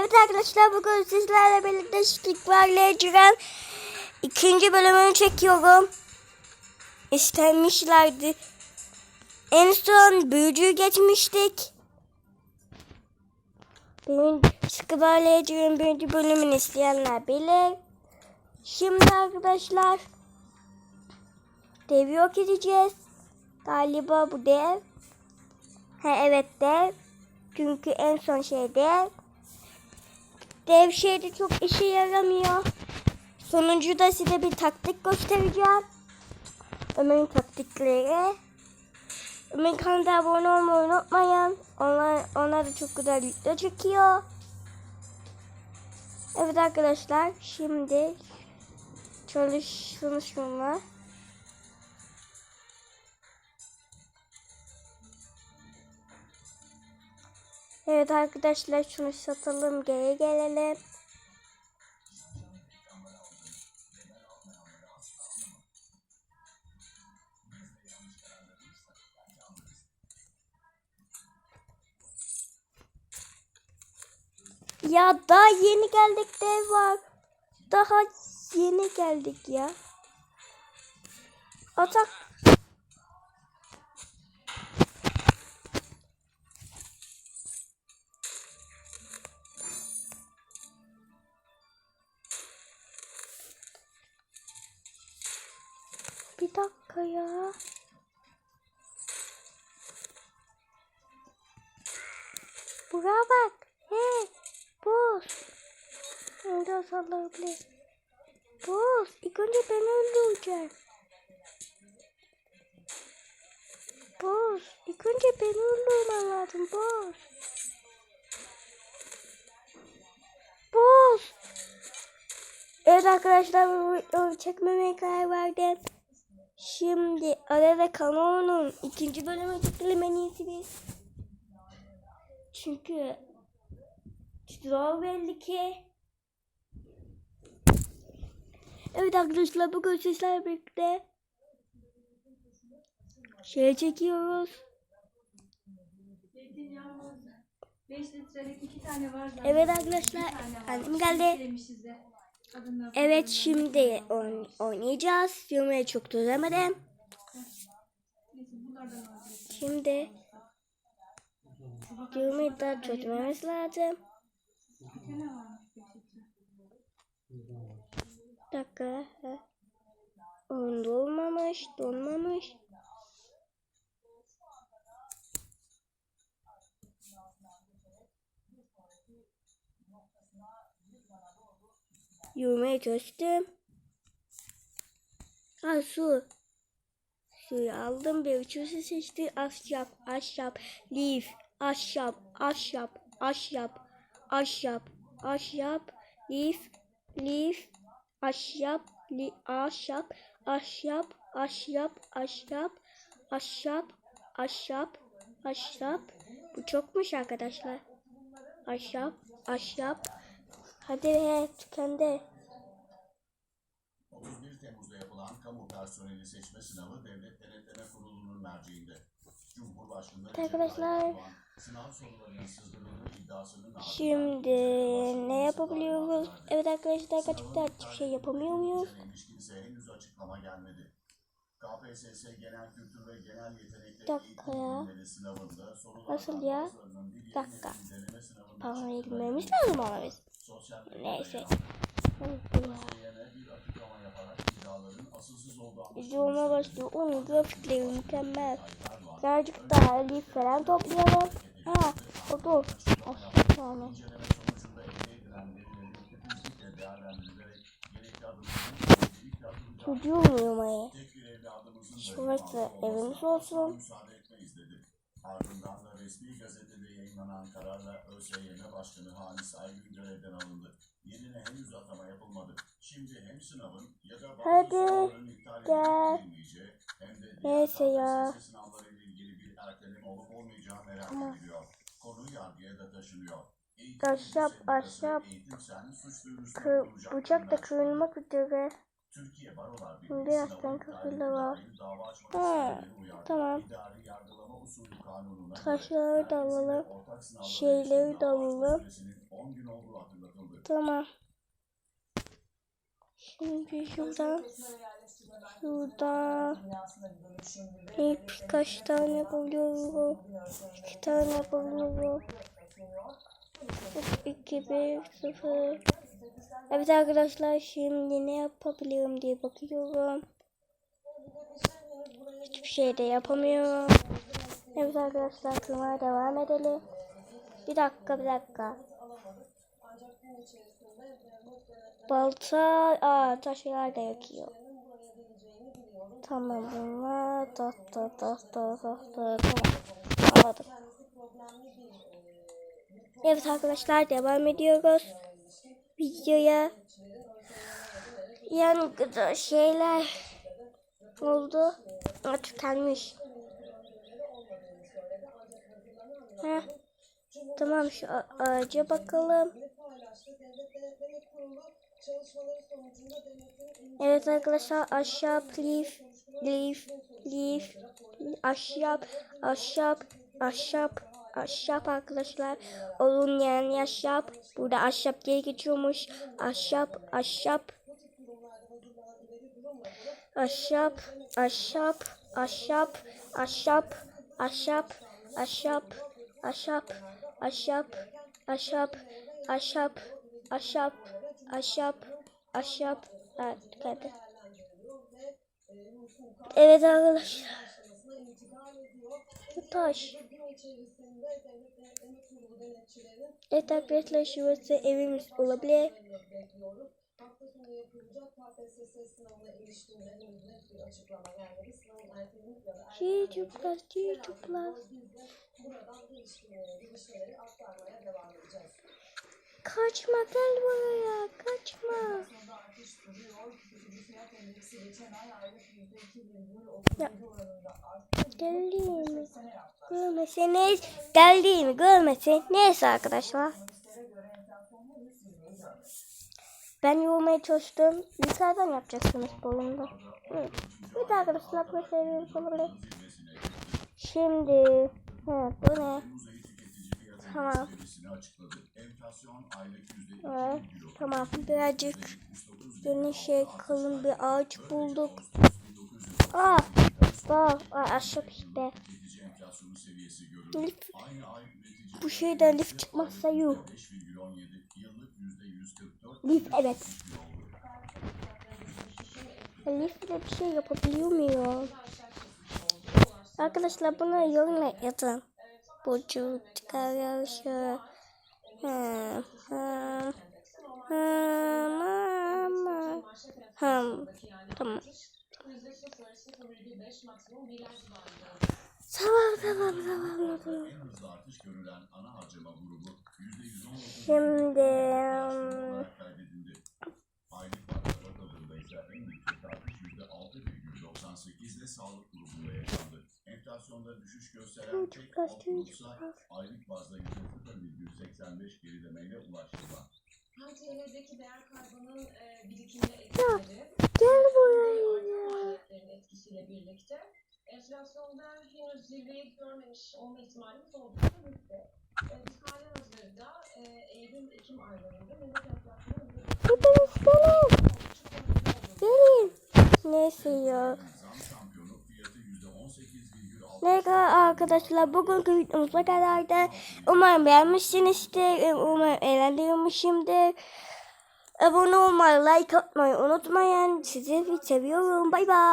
Evet arkadaşlar bugün sizlerle birlikte istikballe giren ikinci bölümünü çekiyorum. İstenmişlerdi. En son büyücüyü geçmiştik. İstikballe giren birinci bölümünü isteyenler bilir. Şimdi arkadaşlar dev yok edeceğiz. Galiba bu dev. Ha evet dev. Çünkü en son şey dev. Dev şeyde çok işe yaramıyor. Sonuncuda size bir taktik göstereceğim. Ömer'in taktikleri. Ömer'in kanalına abone olmayı unutmayın. Onlar, onlar da çok güzel video çekiyor. Evet arkadaşlar şimdi çalıştığımız şunlar. Evet arkadaşlar şunu satalım geri gelelim. Ya daha yeni geldik dev var. Daha yeni geldik ya. Atak. Bir dakika ya. Buraya bak. Hey. Boz. Orada sallayabilir. Boz. İlk önce beni öldürecek. Boz. İlk önce beni öldürmen lazım. Boz. Boz. Evet arkadaşlar bu çekmemeye karar verdim. Şimdi arada kanalının ikinci bölümü biz. Çünkü zor belli ki. Evet arkadaşlar bugün sizlerle birlikte şey çekiyoruz. Zeytinyağımız 5 litrelik iki tane var zaten. Evet arkadaşlar annem geldi. Evet şimdi oyn- oynayacağız. Filmleri çok düzemedim. Şimdi filmi da çözmemiz lazım. Bir tane varmış 5 litre. Bir dakika. Oyun dolmamış, donmamış. Yürümeye çalıştım. Ha su. Suyu aldım bir üçüncü seçti. Ahşap, ahşap, leaf, ahşap, ahşap, ahşap, ahşap, ahşap, leaf, leaf, ahşap, li, ahşap, ahşap, ahşap, ahşap, ahşap, ahşap, ahşap. Bu çokmuş arkadaşlar. Ahşap, ahşap. Hadi be tükendi. Personeli seçme sınavı Devlet Denetleme Kurulu'nun merceğinde. Cumhurbaşkanı Arkadaşlar, sınav sorularının sızdırıldığı iddiasının Şimdi ne yapabiliyoruz? Evet arkadaşlar gerçekten hiçbir şey yapamıyor muyuz? İse henüz açıklama gelmedi. KPSS Genel Kültür ve Genel Yetenekler dakika ya. Nasıl ya? Dakika. Parmaya girmemiz lazım ama biz. Neyse. Videoma başlıyor. Onun grafikleri mükemmel. Birazcık daha elif falan toplayalım. Ha, gerekli adımların öncelikle atılacak. Çocuğum uyumayı. Da Şurası evimiz olsun. Ardından da resmi gazetede yayınlanan kararla ÖSYM Başkanı Halis Aygün görevden alındı. Yerine henüz atama yapılmadı. Şimdi hem sınavın ya da bazı Hadi, soruların iptal gel. edilmeyeceği hem de diğer Neyse ya. Sınavlarıyla ilgili bir erteleme olup olmayacağı merak ediliyor. Konu yargıya da taşınıyor. Eğitim Ahşap, Sendikası, ahşap. Eğitim Sen suç bıçak da kadınlar kırılmak üzere. Türkiye Barolar Birliği yaştan var. Ha, tamam. Taşları da alalım. Şeyleri de alalım. Tamam. Şimdi şuradan şurada birkaç tane buluyorum. İki tane buluyorum. 2 1 0 Evet arkadaşlar şimdi ne yapabilirim diye bakıyorum. Hiçbir şey de yapamıyorum. Evet arkadaşlar kırmaya devam edelim. Bir dakika bir dakika. Balta, aa taşlar da yakıyor. Tamam bunlar da da da da da da tamam. Anladım. Evet arkadaşlar devam ediyoruz. Videoya. Yani gıda şeyler oldu. Aa, tükenmiş. Heh. Tamam şu ağaca bakalım. Evet arkadaşlar aşağı leaf leaf leaf aşağı aşağı aşağı aşağı arkadaşlar olun yani aşağı burada aşağı diye geçiyormuş aşağı aşağı aşağı aşağı aşağı aşağı aşağı aşağı aşağı aşağı aşağı aşağı aşağı evet geldi. Evet arkadaşlar. Bu taş. Yatak yaklaşması evimiz olabilir. Hiç uplaz, hiç uplaz. Kaçma gel buraya, kaçma artış sürüyor. Ücretler endeksi geçen ay aylık %2,37 oranında arttı. Geldiğimi görmeseniz, geldiğimi görmesin. Neyse arkadaşlar. Ben yoğurmaya çalıştım. Yukarıdan yapacaksınız bolunda. Evet. Evet arkadaşlar. Şimdi. Evet bu ne? Tamam. Evet. Tamam. Birazcık yeni şey kalın bir ağaç bulduk. Aa, bak aşağı işte. Şey lif. Bu şeyden lif çıkmazsa yok. Lif evet. Lif e, Lifle bir şey yapabiliyor muyum? Arkadaşlar bunu yorumla yazın burcu çıkarıyoruz. Hı, hı, hı, hı, tamam. Tamam tamam tamam. tamam. Şimdi Enflasyonda düşüş gösteren tek alt çocuklar. aylık bazda %0,85 gerilemeyle ulaştırılan. Hem TL'deki değer kaybının e, birikimine etkileri, gel buraya. etkisiyle birlikte enflasyonda henüz zirveyi görmemiş olma ihtimalimiz oldukça yüksek. E, biz hali hazırda e, Eylül-Ekim aylarında mevcut enflasyonun. Neyse ya. Zam şampiyonu fiyatı %18,6 Neyse arkadaşlar bugünkü videomuz bu kadardı. Umarım beğenmişsinizdir. Umarım eğlendirmişimdir. Abone olmayı, like atmayı unutmayın. Sizi seviyorum. Bay bay.